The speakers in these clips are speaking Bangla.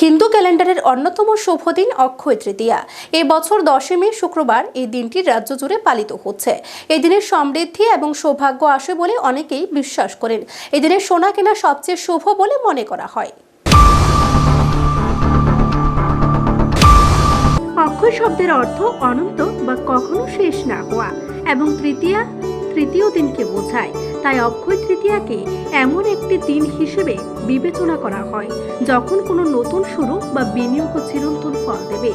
হিন্দু ক্যালেন্ডারের অন্যতম শুভ দিন অক্ষয় তৃতীয়া। এই বছর দশই মে শুক্রবার এই দিনটি রাজ্য জুড়ে পালিত হচ্ছে। এই দিনের সমৃদ্ধি এবং সৌভাগ্য আসে বলে অনেকেই বিশ্বাস করেন। এই দিনের সোনা কেনা সবচেয়ে শুভ বলে মনে করা হয়। অক্ষয় শব্দের অর্থ অনন্ত বা কখনো শেষ না হওয়া এবং তৃতীয়া, তৃতীয় দিনকে বোঝায়। তাই অক্ষয় তৃতীয়াকে এমন একটি দিন হিসেবে বিবেচনা করা হয়, যখন কোনো নতুন শুরু বা বিনিয়োগ ও চিরন্তন ফল দেবে।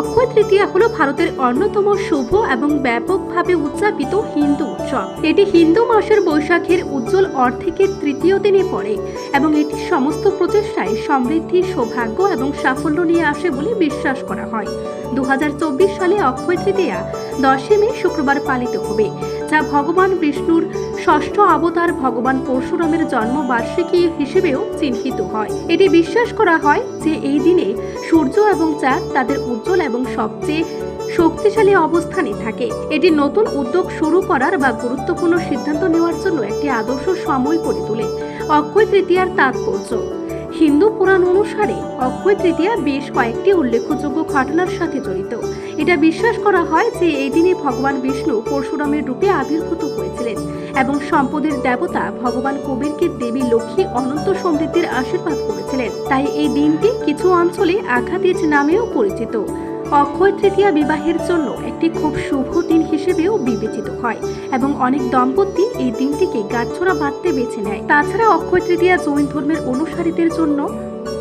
অক্ষয় তৃতীয়া হলো ভারতের অন্যতম শুভ এবং ব্যাপকভাবে উদযাপিত হিন্দু উৎসব। এটি হিন্দু মাসের বৈশাখের উজ্জ্বল অর্ধেকের তৃতীয় দিনে পড়ে এবং এটি সমস্ত প্রচেষ্টায় সমৃদ্ধি, সৌভাগ্য এবং সাফল্য নিয়ে আসে বলে বিশ্বাস করা হয়। দু হাজার চব্বিশ সালে অক্ষয় তৃতীয়া দশই মে শুক্রবার পালিত হবে, যা ভগবান বিষ্ণুর ষষ্ঠ অবতার ভগবান পরশুরামের জন্মবার্ষিকী হিসেবেও চিহ্নিত হয়। এটি বিশ্বাস করা হয় যে এই দিনে সূর্য এবং চাঁদ তাদের উজ্জ্বল এবং সবচেয়ে শক্তিশালী অবস্থানে থাকে। এটি নতুন উদ্যোগ শুরু করার বা গুরুত্বপূর্ণ সিদ্ধান্ত নেওয়ার জন্য একটি আদর্শ সময় করে তোলে। অক্ষয় তৃতীয়ার তাৎপর্য। হিন্দু পুরাণ অনুসারে অক্ষয় তৃতীয়া বেশ কয়েকটি উল্লেখযোগ্য ঘটনার সাথে জড়িত। এটা বিশ্বাস করা হয় যে এই দিনে ভগবান বিষ্ণু পরশুরামের রূপে আবির্ভূত হয়েছিলেন এবং সম্পদের দেবতা ভগবান কবিরকে দেবী লক্ষ্মী অনন্ত সমৃদ্ধির আশীর্বাদ করেছিলেন। তাই এই দিনটি কিছু অঞ্চলে আঘাতীজ নামেও পরিচিত। অক্ষয় তৃতীয়া বিবাহের জন্য একটি খুব শুভ দিন বিবেচিত হয় এবং অনেক দম্পতি এই দিনটিকে গাছছড়া বাঁধতে বেছে নেয়। তাছাড়া অক্ষয় তৃতীয়া জৈন ধর্মের অনুসারীদের জন্য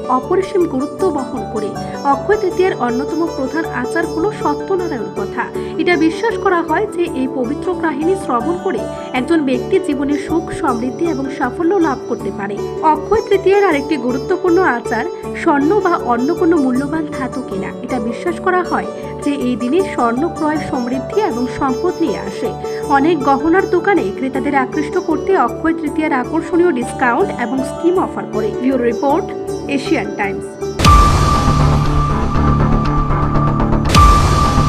অপরিসীম গুরুত্ব বহন করে। অক্ষয় তৃতীয়ার অন্যতম প্রধান আচার হলো সত্যনারায়ণ কথা। এটা বিশ্বাস করা হয় যে এই পবিত্র কাহিনী শ্রবণ করে একজন ব্যক্তি জীবনে সুখ, সমৃদ্ধি এবং সাফল্য লাভ করতে পারে। অক্ষয় তৃতীয়ার আরেকটি গুরুত্বপূর্ণ আচার, স্বর্ণ বা অন্য কোনো মূল্যবান ধাতু কেনা। এটা বিশ্বাস করা হয় যে এই দিনে স্বর্ণ ক্রয় সমৃদ্ধি এবং সম্পদ নিয়ে আসে। অনেক গহনার দোকানে ক্রেতাদের আকৃষ্ট করতে অক্ষয় তৃতীয়ার আকর্ষণীয় ডিসকাউন্ট এবং স্কিম অফার করে। ভিউর রিপোর্ট Asian Times.